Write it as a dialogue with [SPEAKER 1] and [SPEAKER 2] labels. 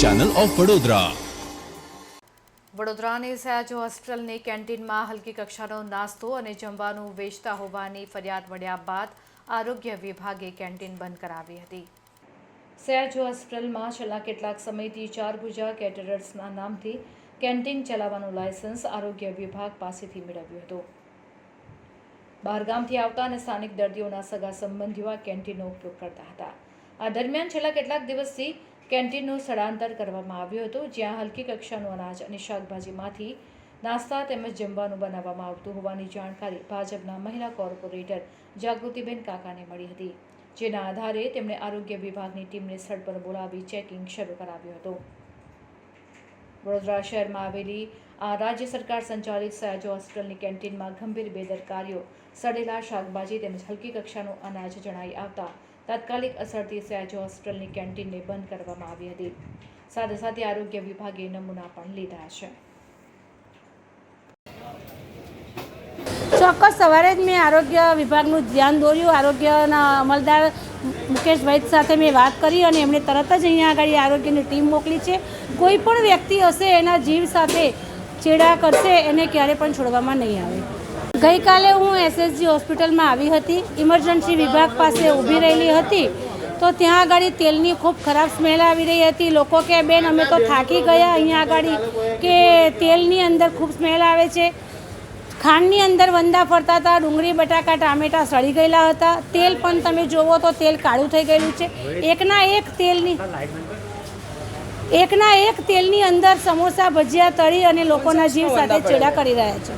[SPEAKER 1] Channel of Vadodara
[SPEAKER 2] વડોદરાની સયાજ હોસ્પિટલની કેન્ટીનમાં હલકી કક્ષાનો નાસ્તો અને જમવાનું વેચતા હોવાની ફરિયાદ મળ્યા બાદ આરોગ્ય વિભાગે કેન્ટીન બંધ કરાવી હતી. સયાજ હોસ્પિટલમાં છેલ્લા કેટલાક સમયથી ચાર ભુજા કેટરર્સના નામથી કેન્ટીન ચલાવવાનું લાયસન્સ આરોગ્ય વિભાગ પાસેથી મેળવ્યું હતું. બહારગામથી આવતા અને સ્થાનિક દર્દીઓના સગા સંબંધીઓ આ કેન્ટીનનો ઉપયોગ કરતા હતા. આ દરમિયાન છેલ્લા કેટલાક દિવસથી કેન્ટીનનું સ્થળાંતર કરવામાં આવ્યું હતું, જ્યાં હલકી કક્ષાનું અનાજ અને શાકભાજીમાંથી નાસ્તા તેમજ જમવાનું બનાવવામાં આવતું હોવાની જાણકારી ભાજપના મહિલા કોર્પોરેટર જાગૃતિબેન કાકાને મળી હતી, જેના આધારે તેમણે આરોગ્ય વિભાગની ટીમને સ્થળ પર બોલાવી ચેકિંગ શરૂ કરાવ્યું હતું. વડોદરા શહેરમાં આવેલી આ રાજ્ય સરકાર સંચાલિત સયાજો હોસ્પિટલની કેન્ટીનમાં ગંભીર બેદરકારીઓ સડેલા શાકભાજી તેમજ હલકી કક્ષાનું અનાજ જણાઈ આવતા તાત્કાલિક અસરથી સયાજો હોસ્પિટલની કેન્ટીનને બંધ કરવામાં આવી હતી. સાથે સાથે આરોગ્ય વિભાગે નમૂના પણ લીધા છે.
[SPEAKER 3] ચોક્કસ સવારે જ મેં આરોગ્ય વિભાગનું ધ્યાન દોર્યું. આરોગ્યના અમલદાર મુકેશ વૈદ સાથે મેં વાત કરી અને એમણે તરત જ અહીંયા આગળ આરોગ્યની ટીમ મોકલી છે. કોઈ પણ વ્યક્તિ હશે એના જીવ સાથે ચેડા કરશે, એને ક્યારે પણ છોડવામાં નહીં આવે. ગઈકાલે હું એસએસજી હોસ્પિટલમાં આવી હતી. ઇમરજન્સી વિભાગ પાસે ઊભી રહેલી હતી. તો ત્યાં આગળ તેલની ખૂબ ખરાબ સ્મેલ આવી રહી હતી. લોકો કે, બેન, અમે તો થાકી ગયા અહીંયા આગળ કે, તેલની અંદર ખૂબ સ્મેલ આવે છે. ખાંડની અંદર વંદા ફરતા હતા, ડુંગળી, બટાકા, ટામેટા સળી ગયેલા હતા. તેલ પણ તમે જોવો તો તેલ કાળું થઈ ગયેલું છે. એકના એક તેલની એકના એક તેલની અંદર સમોસા ભજીયા તળી અને લોકોના જીવ સાથે ચેડા કરી રહ્યા છે.